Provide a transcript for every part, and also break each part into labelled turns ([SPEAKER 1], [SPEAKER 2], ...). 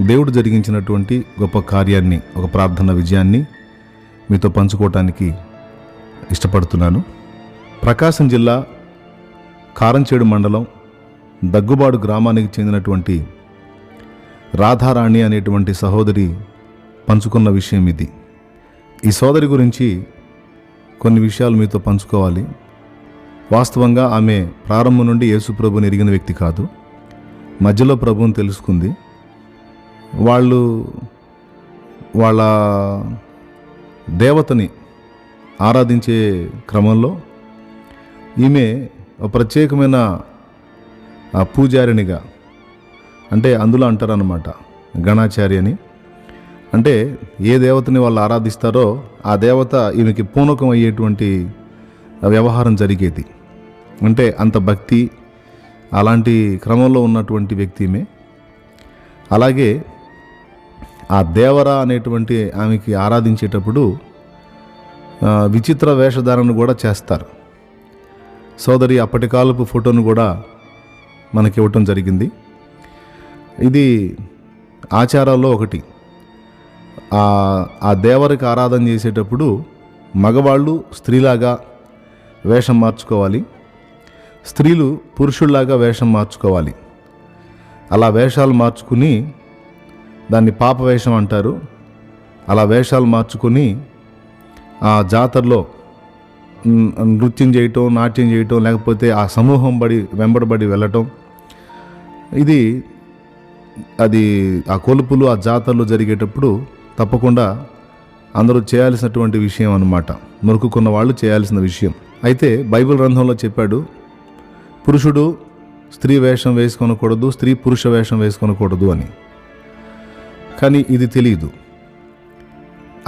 [SPEAKER 1] దేవుడు జరిగించినటువంటి గొప్ప కార్యాన్ని ఒక ప్రార్థన విజయాన్ని మీతో పంచుకోవటానికి ఇష్టపడుతున్నాను. ప్రకాశం జిల్లా కారంచేడు మండలం దగ్గుబాడు గ్రామానికి చెందినటువంటి రాధారాణి అనేటువంటి సహోదరి పంచుకున్న విషయం ఇది. ఈ సోదరి గురించి కొన్ని విషయాలు మీతో పంచుకోవాలి. వాస్తవంగా ఆమె ప్రారంభం నుండి యేసు ప్రభుని ఎరిగిన వ్యక్తి కాదు. మధ్యలో ప్రభువుని తెలుసుకుంది. వాళ్ళు వాళ్ళ దేవతని ఆరాధించే క్రమంలో ఈమె ప్రత్యేకమైన పూజారినిగా అంటే అందులో అంటారనమాట గణాచారి అని అంటే ఏ దేవతని వాళ్ళు ఆరాధిస్తారో ఆ దేవత ఈమెకి పూనకం అయ్యేటువంటి వ్యవహారం జరిగేది. అంటే అంత భక్తి అలాంటి క్రమంలో ఉన్నటువంటి వ్యక్తి ఈమె. అలాగే ఆ దేవర అనేటువంటి ఆమెకి ఆరాధించేటప్పుడు విచిత్ర వేషధారణ కూడా చేస్తారు. సోదరి అప్పటి కాలపు ఫోటోను కూడా మనకి ఇవ్వటం జరిగింది. ఇది ఆచారాల్లో ఒకటి. ఆ దేవరికి ఆరాధన చేసేటప్పుడు మగవాళ్ళు స్త్రీలాగా వేషం మార్చుకోవాలి. స్త్రీలు పురుషుల్లాగా వేషం మార్చుకోవాలి. అలా వేషాలు మార్చుకుని దాన్ని పాప వేషం అంటారు. అలా వేషాలు మార్చుకొని ఆ జాతరలో నృత్యం చేయటం నాట్యం చేయటం లేకపోతే ఆ సమూహం బడి వెంబడబడి వెళ్ళటం. ఇది అది ఆ కొలుపులు ఆ జాతరలు జరిగేటప్పుడు తప్పకుండా అందరూ చేయాల్సినటువంటి విషయం అనమాట మురుకుకున్న వాళ్ళు చేయాల్సిన విషయం. అయితే బైబిల్ గ్రంథంలో చెప్పాడు పురుషుడు స్త్రీ వేషం వేసుకొనకూడదు స్త్రీ పురుష వేషం వేసుకొనకూడదు అని. కానీ ఇది తెలియదు.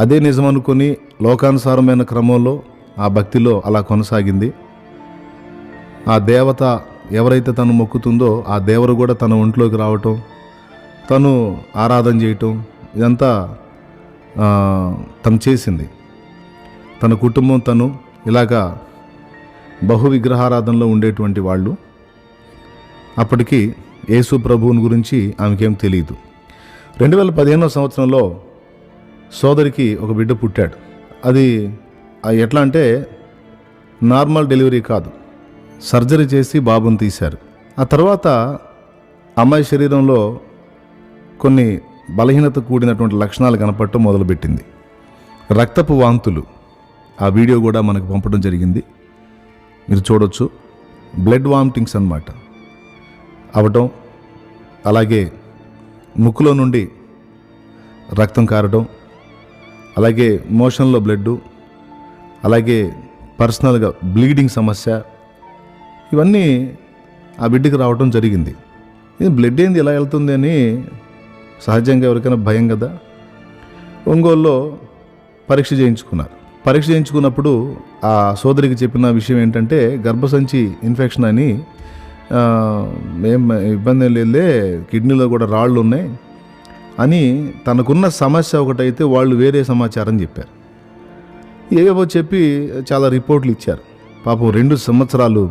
[SPEAKER 1] అదే నిజమనుకొని లోకానుసారమైన క్రమంలో ఆ భక్తిలో అలా కొనసాగింది. ఆ దేవత ఎవరైతే తను మొక్కుతుందో ఆ దేవరు కూడా తన ఒంట్లోకి రావటం తను ఆరాధన చేయటం ఇదంతా తను చేసింది. తన కుటుంబం తను ఇలాగా బహు విగ్రహారాధనలో ఉండేటువంటి వాళ్ళు. అప్పటికి యేసు ప్రభువుని గురించి ఆమెకేం తెలియదు. రెండు వేల పదిహేనో సంవత్సరంలో సోదరికి ఒక బిడ్డ పుట్టాడు. అది ఎట్లా అంటే నార్మల్ డెలివరీ కాదు. సర్జరీ చేసి బాబుని తీశారు. ఆ తర్వాత అమ్మాయి శరీరంలో కొన్ని బలహీనత కూడినటువంటి లక్షణాలు కనపడటం మొదలుపెట్టింది. రక్తపు వాంతులు. ఆ వీడియో కూడా మనకు పంపడం జరిగింది. మీరు చూడొచ్చు. బ్లడ్ వామిటింగ్స్ అన్నమాట. అవటం అలాగే ముక్కులో నుండి రక్తం కారడం అలాగే మోషన్లో బ్లడ్ అలాగే పర్సనల్గా బ్లీడింగ్ సమస్య ఇవన్నీ ఆ బిడ్డకి రావడం జరిగింది. ఇది బ్లడ్ ఏంది ఎలా వెళ్తుంది అని సహజంగా ఎవరికైనా భయం కదా? ఒంగోలులో పరీక్ష చేయించుకున్నారు. పరీక్ష చేయించుకున్నప్పుడు ఆ సోదరికి చెప్పిన విషయం ఏంటంటే గర్భసంచి ఇన్ఫెక్షన్ అని ఏం ఇబ్బంది ఏం లేదులే కిడ్నీలో కూడా రాళ్ళు ఉన్నాయి అని తనకున్న సమస్య ఒకటైతే వాళ్ళు వేరే సమాచారం చెప్పారు. ఏవేవో చెప్పి చాలా రిపోర్ట్లు ఇచ్చారు. పాపం రెండు సంవత్సరాలు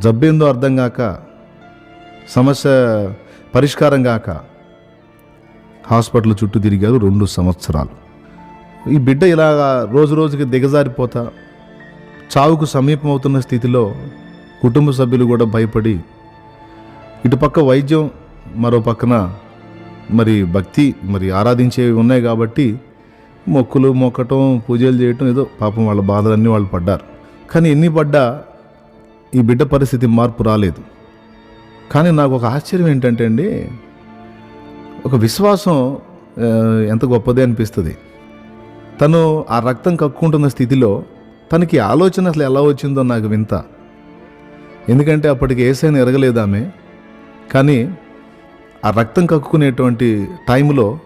[SPEAKER 1] జబ్బేందో అర్థం కాక సమస్య పరిష్కారం కాక హాస్పిటల్ చుట్టూ తిరిగారు రెండు సంవత్సరాలు. ఈ బిడ్డ ఇలాగా రోజు రోజుకి దిగజారిపోతా చావుకు సమీపం అవుతున్న స్థితిలో కుటుంబ సభ్యులు కూడా భయపడి ఇటుపక్క వైద్యం మరో పక్కన మరి భక్తి మరి ఆరాధించేవి ఉన్నాయి కాబట్టి మొక్కులు మొక్కటం పూజలు చేయటం ఏదో పాపం వాళ్ళ బాధలన్నీ వాళ్ళు పడ్డారు. కానీ ఎన్ని పడ్డా ఈ బిడ్డ పరిస్థితి మార్పు రాలేదు. కానీ నాకు ఒక ఆశ్చర్యం ఏంటంటే అండి ఒక విశ్వాసం ఎంత గొప్పదే అనిపిస్తుంది. తను ఆ రక్తం కక్కుంటున్న స్థితిలో తనకి ఆలోచన అసలు ఎలా వచ్చిందో నాకు వింత. ఎందుకంటే అప్పటికి ఏసైనా ఎరగలేదు ఆమె. కానీ ఆ రక్తం కక్కుకునేటువంటి టైంలో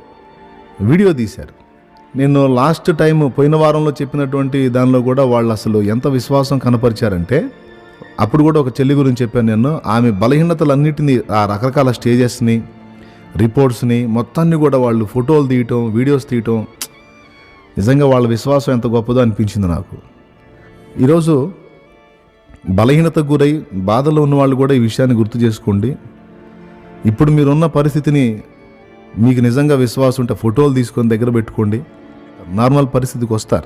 [SPEAKER 1] వీడియో తీశారు. నేను లాస్ట్ టైం పోయిన వారంలో చెప్పినటువంటి దానిలో కూడా వాళ్ళు అసలు ఎంత విశ్వాసం కనపరిచారంటే అప్పుడు కూడా ఒక చెల్లి గురించి చెప్పాను నేను ఆమె బలహీనతలన్నిటినీ ఆ రకరకాల స్టేజెస్ని రిపోర్ట్స్ని మొత్తాన్ని కూడా వాళ్ళు ఫోటోలు తీయటం వీడియోస్ తీయటం నిజంగా వాళ్ళ విశ్వాసం ఎంత గొప్పదో అనిపించింది నాకు. ఈరోజు బలహీనత గురై బాధలో ఉన్న వాళ్ళు కూడా ఈ విషయాన్ని గుర్తు చేసుకోండి. ఇప్పుడు మీరున్న పరిస్థితిని మీకు నిజంగా విశ్వాసం ఉంటే ఫోటోలు తీసుకొని దగ్గర పెట్టుకోండి. నార్మల్ పరిస్థితికి వస్తారు.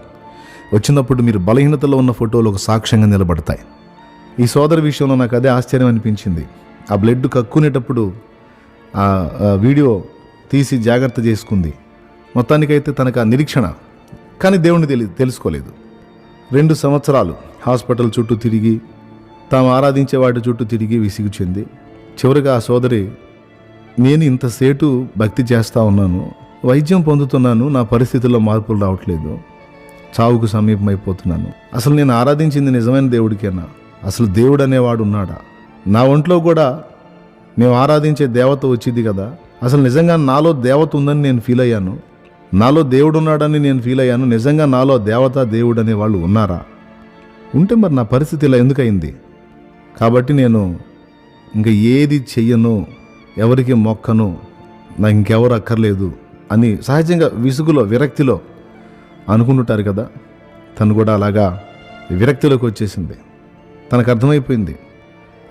[SPEAKER 1] వచ్చినప్పుడు మీరు బలహీనతలో ఉన్న ఫోటోలు ఒక సాక్ష్యంగా నిలబడతాయి. ఈ సోదరి విషయంలో నాకు అదే ఆశ్చర్యం అనిపించింది. ఆ బ్లడ్ కక్కునేటప్పుడు ఆ ఆ వీడియో తీసి జాగ్రత్త చేసుకుంది. మొత్తానికైతే తనకు ఆ నిరీక్షణ కానీ దేవుణ్ణి తెలి తెలుసుకోలేదు. రెండు సంవత్సరాలు హాస్పిటల్ చుట్టూ తిరిగి తాము ఆరాధించే వాటి చుట్టూ తిరిగి విసిగి చెంది చివరిగా ఆ సోదరి నేను ఇంతసేటు భక్తి చేస్తూ ఉన్నాను వైద్యం పొందుతున్నాను నా పరిస్థితుల్లో మార్పులు రావట్లేదు చావుకు సమీపమైపోతున్నాను. అసలు నేను ఆరాధించింది నిజమైన దేవుడికేనా? అసలు దేవుడు అనేవాడు ఉన్నాడా? నా ఒంట్లో కూడా మేము ఆరాధించే దేవత వచ్చింది కదా? అసలు నిజంగా నాలో దేవత ఉందని నేను ఫీల్ అయ్యాను? నాలో దేవుడు ఉన్నాడని నేను ఫీల్ అయ్యాను? నిజంగా నాలో దేవత దేవుడు అనే వాళ్ళు ఉన్నారా? ఉంటే మరి నా పరిస్థితి ఇలా ఎందుకయింది? కాబట్టి నేను ఇంకా ఏది చెయ్యను ఎవరికి మొక్కను నా ఇంకెవరు అక్కర్లేదు అని సహజంగా విసుగులో విరక్తిలో అనుకుంటుంటారు కదా. తను కూడా అలాగా విరక్తిలోకి వచ్చేసింది. తనకు అర్థమైపోయింది.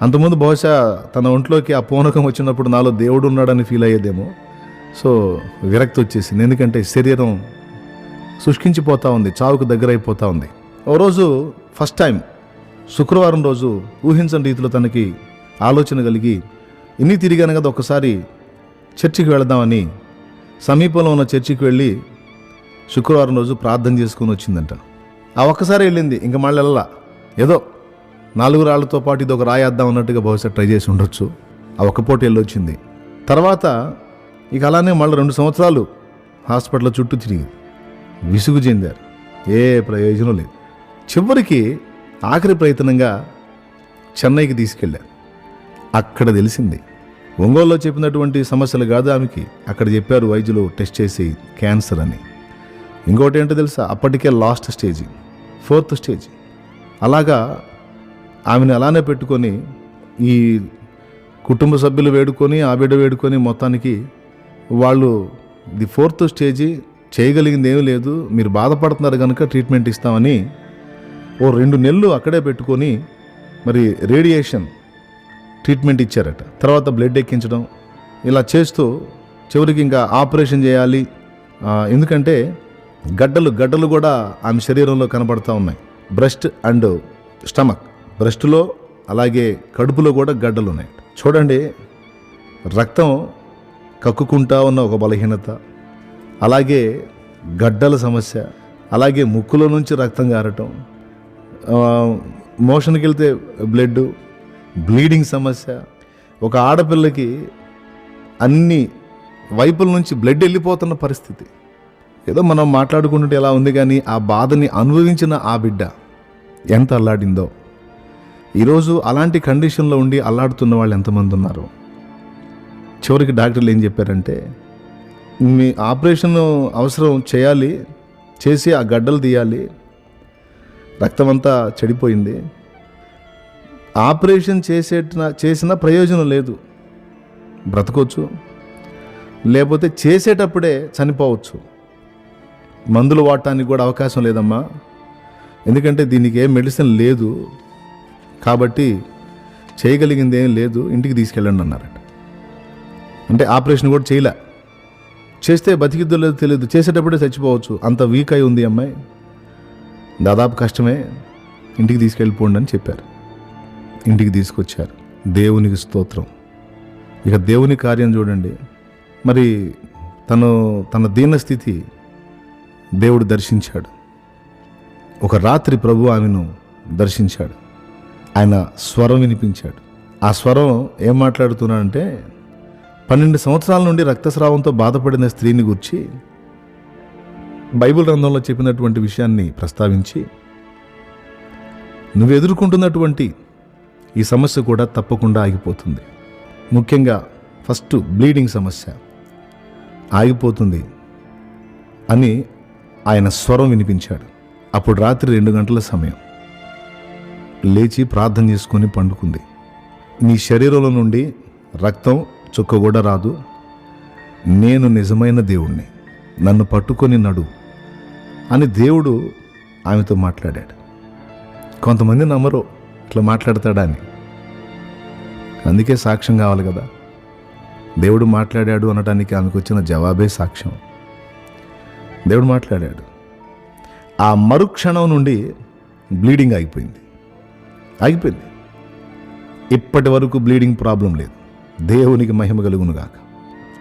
[SPEAKER 1] అంతకుముందు బహుశా తన ఒంట్లోకి ఆ పూనకం వచ్చినప్పుడు నాలో దేవుడు ఉన్నాడని ఫీల్ అయ్యేదేమో. సో విరక్తి వచ్చేసింది. ఎందుకంటే శరీరం శుష్కించిపోతూ ఉంది చావుకు దగ్గర అయిపోతూ ఉంది. ఓ రోజు ఫస్ట్ టైం శుక్రవారం రోజు ఊహించని రీతిలో తనకి ఆలోచన కలిగి ఇన్ని తిరిగాను కదా ఒకసారి చర్చికి వెళదామని. సమీపంలో ఉన్న చర్చికి వెళ్ళి శుక్రవారం రోజు ప్రార్థన చేసుకుని వచ్చిందంట. ఆ ఒక్కసారి వెళ్ళింది ఇంకా మళ్ళీ వెళ్ళాల. ఏదో నాలుగు రాళ్ళతో పాటు ఇది ఒక రాయేద్దాం అన్నట్టుగా బహుశా ట్రై చేసి ఉండొచ్చు. ఆ ఒక్క పూట వెళ్ళొచ్చింది తర్వాత ఇక అలానే మళ్ళీ రెండు సంవత్సరాలు హాస్పిటల్ చుట్టూ తిరిగి విసుగు చెందారు. ఏ ప్రయోజనం లేదు. చివరికి ఆఖరి ప్రయత్నంగా చెన్నైకి తీసుకెళ్ళారు అక్కడ తెలిసింది ఒంగోలులో చెప్పినటువంటి సమస్యలు కాదు ఆమెకి. అక్కడ చెప్పారు వైద్యులు టెస్ట్ చేసి క్యాన్సర్ అని. ఇంకోటి ఏంటో తెలుసా? అప్పటికే లాస్ట్ స్టేజ్ ఫోర్త్ స్టేజ్. అలాగా ఆమెను అలానే పెట్టుకొని ఈ కుటుంబ సభ్యులు వేడుకొని ఆ బిడ్డ వేడుకొని మొత్తానికి వాళ్ళు ది ఫోర్త్ స్టేజీ చేయగలిగింది ఏమీ లేదు. మీరు బాధపడుతున్నారు కనుక ట్రీట్మెంట్ ఇస్తామని ఓ రెండు నెలలు అక్కడే పెట్టుకొని మరి రేడియేషన్ ట్రీట్మెంట్ ఇచ్చారట. తర్వాత బ్లడ్ ఎక్కించడం ఇలా చేస్తూ చివరికి ఇంకా ఆపరేషన్ చేయాలి. ఎందుకంటే గడ్డలు గడ్డలు కూడా ఆమె శరీరంలో కనబడతా ఉన్నాయి. Breast and stomach. బ్రెస్ట్లో అలాగే కడుపులో కూడా గడ్డలు ఉన్నాయి. చూడండి రక్తం కక్కుకుంటా ఉన్న ఒక బలహీనత అలాగే గడ్డల సమస్య అలాగే ముక్కులో నుంచి రక్తం గారటం మోషన్కి వెళ్తే బ్లడ్ బ్లీడింగ్ సమస్య. ఒక ఆడపిల్లకి అన్ని వైపుల నుంచి బ్లడ్ వెళ్ళిపోతున్న పరిస్థితి. ఏదో మనం మాట్లాడుకుంటుంటే ఎలా ఉంది కానీ ఆ బాధని అనుభవించిన ఆ బిడ్డ ఎంత అల్లాడిందో. ఈరోజు అలాంటి కండిషన్లో ఉండి అల్లాడుతున్న వాళ్ళు ఎంతమంది ఉన్నారు? చివరికి డాక్టర్లు ఏం చెప్పారంటే మీ ఆపరేషన్ అవసరం చేయాలి చేసి ఆ గడ్డలు తీయాలి రక్తం అంతా చెడిపోయింది. ఆపరేషన్ చేసేట చేసిన ప్రయోజనం లేదు. బ్రతకొచ్చు. లేకపోతే చేసేటప్పుడే చనిపోవచ్చు. మందులు వాడటానికి కూడా అవకాశం లేదమ్మా. ఎందుకంటే దీనికి ఏ మెడిసిన్ లేదు. కాబట్టి చేయగలిగింది ఏం లేదు. ఇంటికి తీసుకెళ్ళండి అన్నారట. అంటే ఆపరేషన్ కూడా చేయలే. చేస్తే బతికిద్దో లేదో తెలియదు. చేసేటప్పుడే చచ్చిపోవచ్చు. అంత వీక్ అయి ఉంది అమ్మాయి. దాదాపు కష్టమే ఇంటికి తీసుకెళ్ళిపోండి అని చెప్పారు. ఇంటికి తీసుకొచ్చారు. దేవునికి స్తోత్రం. ఇక దేవుని కార్యం చూడండి. మరి తను తన దీనస్థితి దేవుడు దర్శించాడు. ఒక రాత్రి ప్రభు ఆమెను దర్శించాడు. ఆయన స్వరం వినిపించాడు. ఆ స్వరం ఏం మాట్లాడుతున్నాడంటే పన్నెండు సంవత్సరాల నుండి రక్తస్రావంతో బాధపడిన స్త్రీని గురించి బైబిల్ గ్రంథంలో చెప్పినటువంటి విషయాన్ని ప్రస్తావించి నువ్వు ఎదుర్కొంటున్నటువంటి ఈ సమస్య కూడా తప్పకుండా ఆగిపోతుంది. ముఖ్యంగా ఫస్ట్ బ్లీడింగ్ సమస్య. ఆగిపోతుంది అని ఆయన స్వరం వినిపించాడు. అప్పుడు రాత్రి రెండు గంటల సమయం. లేచి ప్రార్థన చేసుకొని పండుకుంది. నీ శరీరంలో నుండి రక్తం చుక్క కూడా రాదు. నేను నిజమైన దేవుణ్ణి. నన్ను పట్టుకొని నడు. అని దేవుడు ఆమెతో మాట్లాడాడు. కొంతమంది నమ్మరు ఇట్లా మాట్లాడతాడా అని అందుకే సాక్ష్యం కావాలి కదా. దేవుడు మాట్లాడాడు అనటానికి ఆమెకు వచ్చిన జవాబే సాక్ష్యం. దేవుడు మాట్లాడాడు. ఆ మరుక్షణం నుండి బ్లీడింగ్ ఆగిపోయింది. ఆగిపోయింది. ఇప్పటి వరకు బ్లీడింగ్ ప్రాబ్లం లేదు. దేవునికి మహిమ కలుగును గాక.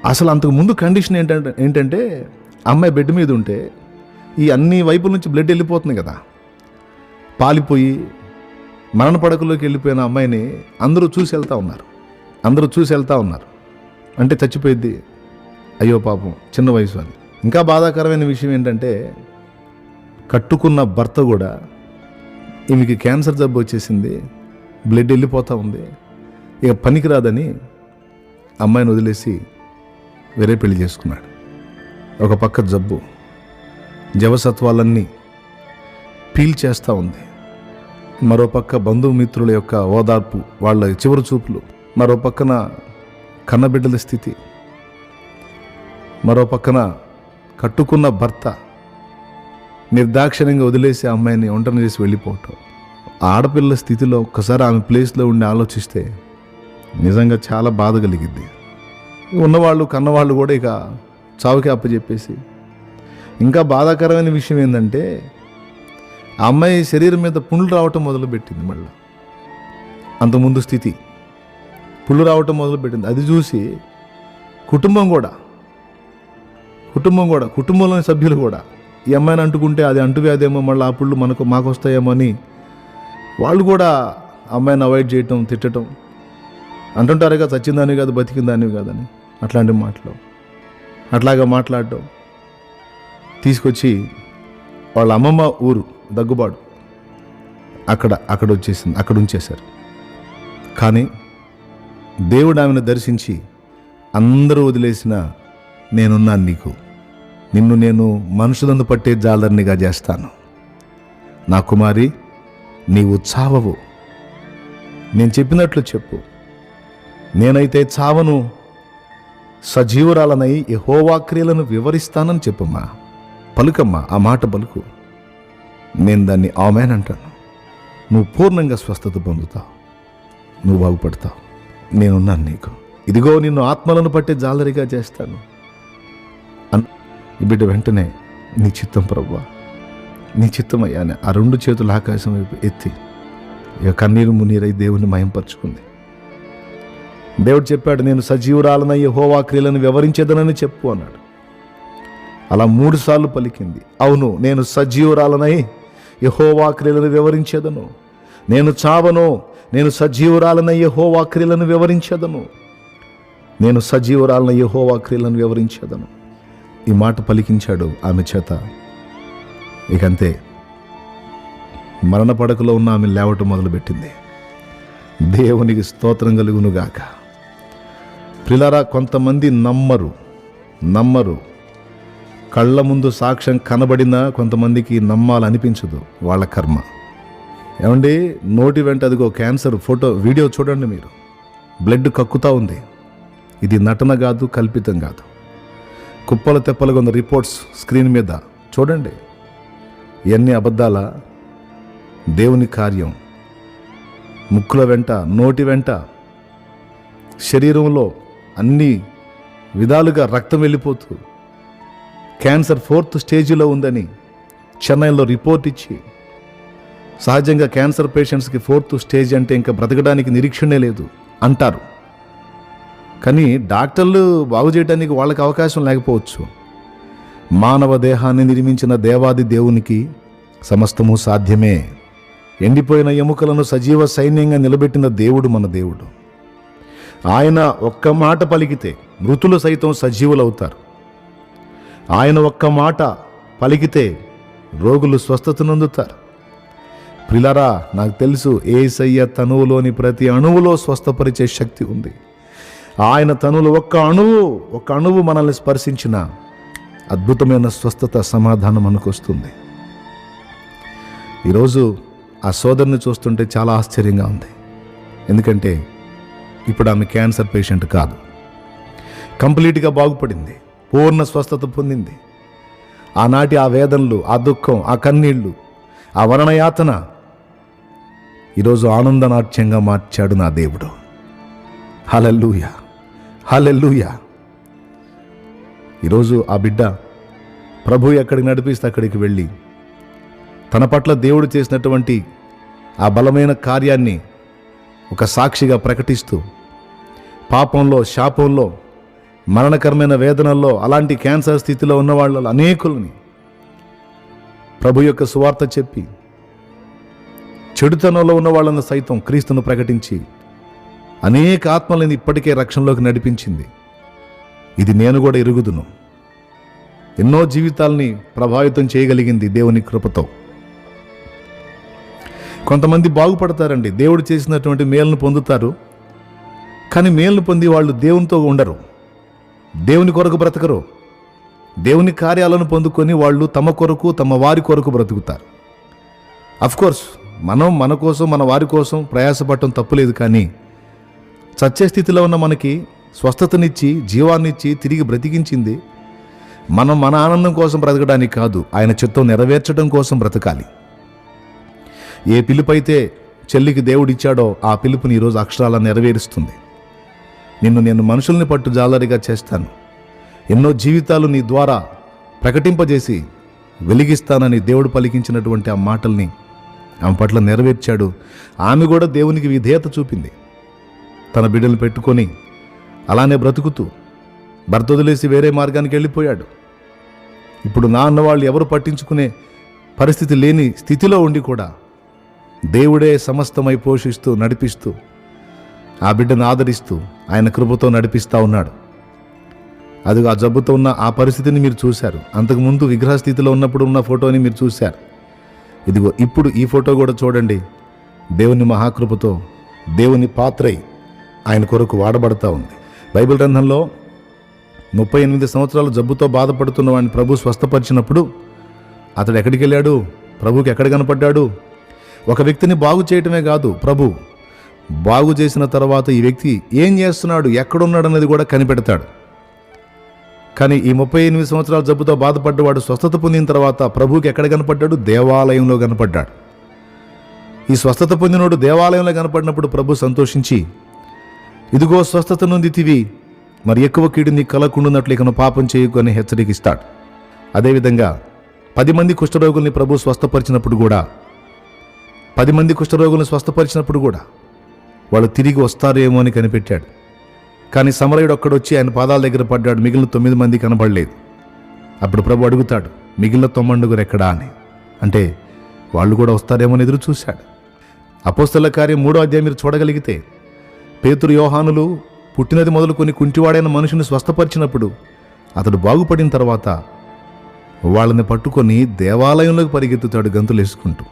[SPEAKER 1] అసలు అంతకు ముందు కండిషన్ ఏంటంటే ఏంటంటే అమ్మాయి బెడ్ మీద ఉంటే ఈ అన్ని వైపుల నుంచి బ్లడ్ వెళ్ళిపోతుంది కదా. పాలిపోయి మరణ పడకలోకి వెళ్ళిపోయిన అమ్మాయిని అందరూ చూసి వెళ్తూ ఉన్నారు. అందరూ చూసి వెళ్తూ ఉన్నారు. అంటే చచ్చిపోయింది అయ్యో పాపం చిన్న వయసు అని ఇంకా బాధాకరమైన విషయం ఏంటంటే కట్టుకున్న భర్త కూడా ఈమెకి క్యాన్సర్ జబ్బు వచ్చేసింది. బ్లడ్ వెళ్ళిపోతూ ఉంది. ఇక పనికిరాదని అమ్మాయిని వదిలేసి వేరే పెళ్ళి చేసుకున్నాడు. ఒక పక్క జబ్బు. జవసత్వాలన్నీ పీల్ చేస్తూ ఉంది. మరోపక్క బంధుమిత్రుల యొక్క ఓదార్పు వాళ్ళ చివరి చూపులు మరో పక్కన కన్నబిడ్డల స్థితి మరో పక్కన కట్టుకున్న భర్త నిర్దాక్షిణ్యంగా వదిలేసి అమ్మాయిని ఒంటరి చేసి వెళ్ళిపోవటం. ఆడపిల్ల స్థితిలో ఒక్కసారి ఆమె ప్లేస్లో ఉండి ఆలోచిస్తే నిజంగా చాలా బాధ కలిగిద్ది. ఉన్నవాళ్ళు కన్నవాళ్ళు కూడా ఇక చావుకి అప్పచెప్పేసి ఇంకా బాధాకరమైన విషయం ఏంటంటే ఆ అమ్మాయి శరీరం మీద పుండ్లు రావటం మొదలుపెట్టింది మళ్ళీ. అంతకుముందు స్థితి. పుళ్ళు రావటం మొదలుపెట్టింది. అది చూసి కుటుంబం కూడా కుటుంబం కూడా కుటుంబంలోని సభ్యులు కూడా ఈ అమ్మాయిని అంటుకుంటే అది అంటువ్యాధేమో మళ్ళీ ఆ పుళ్ళు మనకు మాకు వస్తాయేమో అని వాళ్ళు కూడా అమ్మాయిని అవాయిడ్ చేయటం తిట్టడం అంటుంటారు కదా చచ్చిందానివి కాదు బతికిందానివి కాదని అట్లాంటి మాటలు. అట్లాగా మాట్లాడటం. తీసుకొచ్చి వాళ్ళ అమ్మమ్మ ఊరు దగ్గుబాడు అక్కడ అక్కడ వచ్చేసింది అక్కడ ఉంచేశారు. కానీ దేవుడు ఆమెను దర్శించి అందరూ వదిలేసిన నేనున్నాను నీకు. నిన్ను నేను మనుషులను పట్టే జాలర్నిగా చేస్తాను. నా కుమారి నీవు చావవు. నేను చెప్పినట్లు చెప్పు. నేనైతే చావను. సజీవురాలనై యహోవా క్రియలను వివరిస్తానని చెప్పమ్మా. పలుకమ్మా ఆ మాట పలుకు. నేను దాన్ని ఆమెన్ అంటాను. నువ్వు పూర్ణంగా స్వస్థత పొందుతావు. నువ్వు బాగుపడతావు. నేనున్నాను నీకు. ఇదిగో నిన్ను ఆత్మలను పట్టే జాలరిగా చేస్తాను. అన్ బిడ్డ వెంటనే నీ చిత్తం ప్రభు నీ చిత్తం అయ్యానే ఆ రెండు చేతులు ఆకాశం వైపు ఎత్తి ఇక కన్నీరు మునీరై దేవుని మయంపరుచుకుంది. దేవుడు చెప్పాడు నేను సజీవురాలనయ్యే హోవా క్రియలను వివరించేదనని చెప్పు అన్నాడు. అలా మూడుసార్లు పలికింది. అవును నేను సజీవురాలనై యెహోవా క్రియలను వివరించేదను. నేను చావను నేను సజీవురాలనై యెహోవా క్రియలను వివరించేదను. నేను సజీవురాలన యెహోవా క్రియలను వివరించేదను. ఈ మాట పలికించాడు ఆమె చేత. ఇకంతే. మరణ పడకలో ఉన్న ఆమె లేవటం మొదలుపెట్టింది. దేవునికి స్తోత్రం కలుగునుగాక. ప్రిలరా కొంతమంది నమ్మరు నమ్మరు. కళ్ళ ముందు సాక్ష్యం కనబడినా కొంతమందికి నమ్మాలనిపించదు వాళ్ళ కర్మ. ఏమండి? నోటి వెంట అదిగో క్యాన్సర్ ఫోటో వీడియో చూడండి మీరు. బ్లడ్ కక్కుతా ఉంది. ఇది నటన కాదు కల్పితం కాదు. కుప్పల తెప్పలుగా ఉన్న రిపోర్ట్స్ స్క్రీన్ మీద. చూడండి. ఇవన్నీ అబద్ధాల? దేవుని కార్యం. ముక్కుల వెంట నోటి వెంట. శరీరంలో అన్ని విధాలుగా రక్తం వెళ్ళిపోతూ క్యాన్సర్ ఫోర్త్ స్టేజిలో ఉందని చెన్నైలో రిపోర్ట్ ఇచ్చి సహజంగా క్యాన్సర్ పేషెంట్స్కి ఫోర్త్ స్టేజ్ అంటే ఇంకా బ్రతకడానికి నిరీక్షణే లేదు అంటారు. కానీ డాక్టర్లు బాగు చేయడానికి వాళ్ళకి అవకాశం లేకపోవచ్చు. మానవ దేహాన్ని నిర్మించిన దేవాది దేవునికి సమస్తము సాధ్యమే. ఎండిపోయిన ఎముకలను సజీవ సైన్యంగా నిలబెట్టిన దేవుడు మన దేవుడు. ఆయన ఒక్క మాట పలికితే మృతులు సైతం సజీవులవుతారు. ఆయన ఒక్క మాట పలికితే రోగులు స్వస్థత నొందుతారు. ప్రిలరా నాకు తెలుసు ఏసయ్య తనువులోని ప్రతి అణువులో స్వస్థపరిచే శక్తి ఉంది. ఆయన తనువులు ఒక్క అణువు ఒక్క అణువు మనల్ని స్పర్శించిన అద్భుతమైన స్వస్థత సమాధానం మనకు వస్తుంది ఈరోజు ఆ సోదరుని చూస్తుంటే చాలా ఆశ్చర్యంగా ఉంది. ఎందుకంటే ఇప్పుడు ఆమె క్యాన్సర్ పేషెంట్ కాదు. కంప్లీట్గా బాగుపడింది. పూర్ణ స్వస్థత పొందింది. ఆనాటి ఆ వేదనలు ఆ దుఃఖం ఆ కన్నీళ్ళు ఆ వరణయాతన ఈరోజు ఆనందనాట్యంగా మార్చాడు నా దేవుడు. Hallelujah hallelujah. ఈరోజు ఆ బిడ్డ ప్రభు ఎక్కడికి నడిపిస్తే అక్కడికి వెళ్ళి తన పట్ల దేవుడు చేసినటువంటి ఆ బలమైన కార్యాన్ని ఒక సాక్షిగా ప్రకటిస్తూ పాపంలో శాపంలో మరణకరమైన వేదనల్లో అలాంటి క్యాన్సర్ స్థితిలో ఉన్న వాళ్ళ అనేకులని ప్రభు యొక్క సువార్త చెప్పి చెడుతనంలో ఉన్న వాళ్ళను సైతం క్రీస్తును ప్రకటించి అనేక ఆత్మలను ఇప్పటికే రక్షణలోకి నడిపించింది. ఇది నేను కూడా ఎరుగుదును. ఎన్నో జీవితాల్ని ప్రభావితం చేయగలిగింది దేవుని కృపతో. కొంతమంది బాగుపడతారండి. దేవుడు చేసినటువంటి మేలును పొందుతారు. కానీ మేలును పొంది వాళ్ళు దేవునితో ఉండరు. దేవుని కొరకు బ్రతకరు. దేవుని కార్యాలను పొందుకొని వాళ్ళు తమ కొరకు తమ వారి కొరకు బ్రతుకుతారు. కోర్స్ మనం మన కోసం మన వారి కోసం ప్రయాసపడటం తప్పులేదు కానీ చచ్చే స్థితిలో ఉన్న మనకి స్వస్థతనిచ్చి జీవాన్నిచ్చి తిరిగి బ్రతికించింది మనం మన ఆనందం కోసం బ్రతకడానికి కాదు ఆయన చిత్తం నెరవేర్చడం కోసం బ్రతకాలి. ఏ పిలుపైతే చెల్లికి దేవుడిచ్చాడో ఆ పిలుపుని ఈరోజు అక్షరాల నెరవేరుస్తుంది. నిన్ను నేను మనుషుల్ని పట్టు జాలరిగా చేస్తాను. ఎన్నో జీవితాలు నీ ద్వారా ప్రకటింపజేసి వెలిగిస్తానని దేవుడు పలికించినటువంటి ఆ మాటల్ని ఆమె పట్ల నెరవేర్చాడు. ఆమె కూడా దేవునికి విధేయత చూపింది. తన బిడ్డలు పెట్టుకొని అలానే బ్రతుకుతూ భర్త వదిలేసి వేరే మార్గానికి వెళ్ళిపోయాడు. ఇప్పుడు నా అన్నవాళ్ళు ఎవరు పట్టించుకునే పరిస్థితి లేని స్థితిలో ఉండి కూడా దేవుడే సమస్తమై పోషిస్తూ నడిపిస్తూ ఆ బిడ్డను ఆదరిస్తూ ఆయన కృపతో నడిపిస్తూ ఉన్నాడు. అది ఆ జబ్బుతో ఉన్న ఆ పరిస్థితిని మీరు చూశారు. అంతకుముందు విగ్రహ స్థితిలో ఉన్నప్పుడు ఉన్న ఫోటోని మీరు చూశారు. ఇదిగో ఇప్పుడు ఈ ఫోటో కూడా చూడండి. దేవుని మహాకృపతో దేవుని పాత్రై ఆయన కొరకు వాడబడతా ఉంది. బైబిల్ గ్రంథంలో ముప్పై ఎనిమిది సంవత్సరాలు జబ్బుతో బాధపడుతున్న వాడిని ప్రభు స్వస్థపరిచినప్పుడు అతడు ఎక్కడికి వెళ్ళాడు ప్రభుకి ఎక్కడ కనపడ్డాడు? ఒక వ్యక్తిని బాగు చేయటమే కాదు ప్రభు బాగు చేసిన తర్వాత ఈ వ్యక్తి ఏం చేస్తున్నాడు ఎక్కడున్నాడు అనేది కూడా కనిపెడతాడు. కానీ ఈ ముప్పై ఎనిమిది సంవత్సరాల జబ్బుతో బాధపడ్డవాడు స్వస్థత పొందిన తర్వాత ప్రభువుకి ఎక్కడ కనపడ్డాడు? దేవాలయంలో కనపడ్డాడు. ఈ స్వస్థత పొందినోడు దేవాలయంలో కనపడినప్పుడు ప్రభు సంతోషించి ఇదిగో స్వస్థత నొందితివి మరి ఎక్కువ కీడు నీ కలకుండున్నట్లు ఇకను పాపం చేయకు అని హెచ్చరికిస్తాడు. అదేవిధంగా పది మంది కుష్ఠరోగుల్ని ప్రభు స్వస్థపరిచినప్పుడు కూడా పది మంది కుష్ఠరోగుల్ని స్వస్థపరిచినప్పుడు కూడా వాళ్ళు తిరిగి వస్తారేమో అని కనిపెట్టాడు. కానీ సమరయుడు ఒక్కడొచ్చి ఆయన పాదాల దగ్గర పడ్డాడు. మిగిలిన తొమ్మిది మంది కనబడలేదు. అప్పుడు ప్రభు అడుగుతాడు మిగిలిన తొమ్మండుగురు ఎక్కడా అని. అంటే వాళ్ళు కూడా వస్తారేమో అని ఎదురు చూశాడు అపోస్తల కార్యం మూడో అధ్యాయం మీరు చూడగలిగితే పేతురు యోహానులు పుట్టినది మొదలుకొని కుంటివాడైన మనుషుని స్వస్థపరిచినప్పుడు అతడు బాగుపడిన తర్వాత వాళ్ళని పట్టుకొని దేవాలయంలోకి పరిగెత్తుతాడు గంతులు వేసుకుంటూ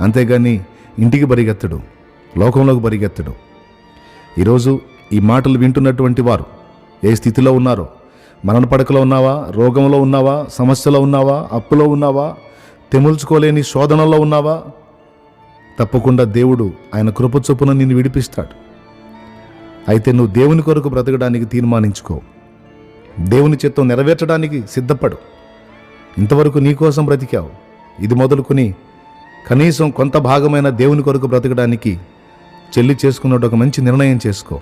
[SPEAKER 1] అంతేగాని ఇంటికి పరిగెత్తడు. లోకంలోకి పరిగెత్తడు. ఈరోజు ఈ మాటలు వింటున్నటువంటి వారు ఏ స్థితిలో ఉన్నారో? మరణ పడకలో ఉన్నావా? రోగంలో ఉన్నావా? సమస్యలో ఉన్నావా? అప్పులో ఉన్నావా? తెముల్చుకోలేని శోధనలో ఉన్నావా? తప్పకుండా దేవుడు ఆయన కృప చొప్పున నిన్ను విడిపిస్తాడు. అయితే నువ్వు దేవుని కొరకు బ్రతకడానికి తీర్మానించుకో. దేవుని చిత్తం నెరవేర్చడానికి సిద్ధపడు. ఇంతవరకు నీకోసం బ్రతికావు. ఇది మొదలుకొని కనీసం కొంత భాగమైన దేవుని కొరకు బ్రతకడానికి చెల్లి చేసుకున్నట్టు ఒక మంచి నిర్ణయం చేసుకో.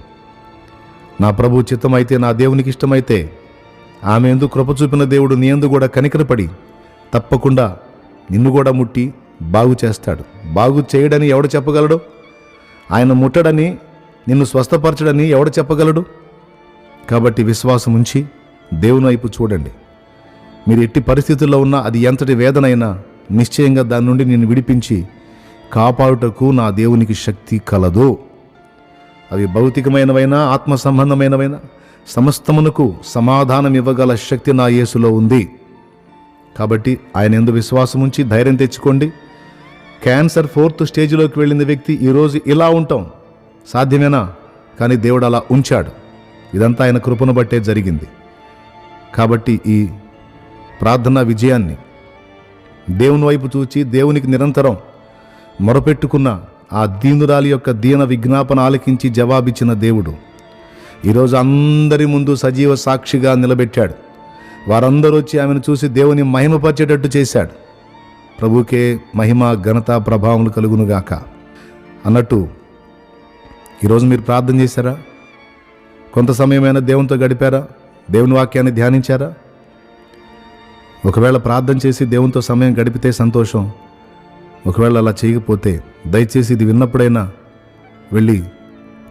[SPEAKER 1] నా ప్రభు చిత్తమైతే నా దేవునికి ఇష్టమైతే ఆమె ఎందు కృప చూపిన దేవుడు నీ ఎందు కూడా కనికరపడి తప్పకుండా నిన్ను కూడా ముట్టి బాగు చేస్తాడు. బాగు చేయడని ఎవడు చెప్పగలడు? ఆయన ముట్టడని నిన్ను స్వస్థపరచడని ఎవడు చెప్పగలడు? కాబట్టి విశ్వాసం ఉంచి దేవుని వైపు చూడండి. మీరు ఎట్టి పరిస్థితుల్లో ఉన్నా అది ఎంతటి వేదనైనా నిశ్చయంగా దాని నుండి నేను విడిపించి కాపాడుటకు నా దేవునికి శక్తి కలదు. అవి భౌతికమైనవైనా ఆత్మ సంబంధమైనవైనా సమస్తమునకు సమాధానం ఇవ్వగల శక్తి నా యేసులో ఉంది. కాబట్టి ఆయన ఎందు విశ్వాసం ఉంచి ధైర్యం తెచ్చుకోండి. క్యాన్సర్ ఫోర్త్ స్టేజ్లోకి వెళ్ళిన వ్యక్తి ఈరోజు ఇలా ఉంటాం. సాధ్యమేనా? కానీ దేవుడు అలా ఉంచాడు. ఇదంతా ఆయన కృపను బట్టే జరిగింది. కాబట్టి ఈ ప్రార్థనా విజయాన్ని దేవుని వైపు చూచి దేవునికి నిరంతరం మొరపెట్టుకున్న ఆ దీనురాలి యొక్క దీన విజ్ఞాపన ఆలకించి జవాబిచ్చిన దేవుడు. ఈరోజు అందరి ముందు సజీవ సాక్షిగా నిలబెట్టాడు. వారందరూ వచ్చి ఆమెను చూసి దేవుని మహిమపరిచేటట్టు చేశాడు. ప్రభుకే మహిమ ఘనత ప్రభావములు కలుగునుగాక. అన్నట్టు ఈరోజు మీరు ప్రార్థన చేశారా? కొంత సమయమైనా దేవునితో గడిపారా? దేవుని వాక్యాన్ని ధ్యానించారా? ఒకవేళ ప్రార్థన చేసి దేవునితో సమయం గడిపితే సంతోషం. ఒకవేళ అలా చేయకపోతే దయచేసి ఇది విన్నప్పుడైనా వెళ్ళి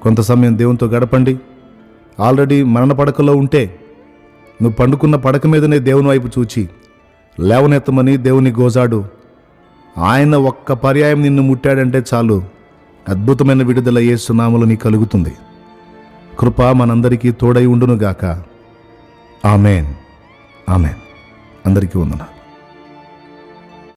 [SPEAKER 1] కొంత సమయం దేవునితో గడపండి. ఆల్రెడీ మరణ పడకలో ఉంటే నువ్వు పండుకున్న పడక మీదనే దేవుని వైపు చూచి లేవనెత్తమని దేవుని గోజాడు. ఆయన ఒక్క పర్యాయం నిన్ను ముట్టాడంటే చాలు. అద్భుతమైన విడుదల ఏసునామలు నీ కలుగుతుంది. కృప మనందరికీ తోడై ఉండునుగాక. ఆమెన్. ఆమెన్. అందరికీ వందనాలు.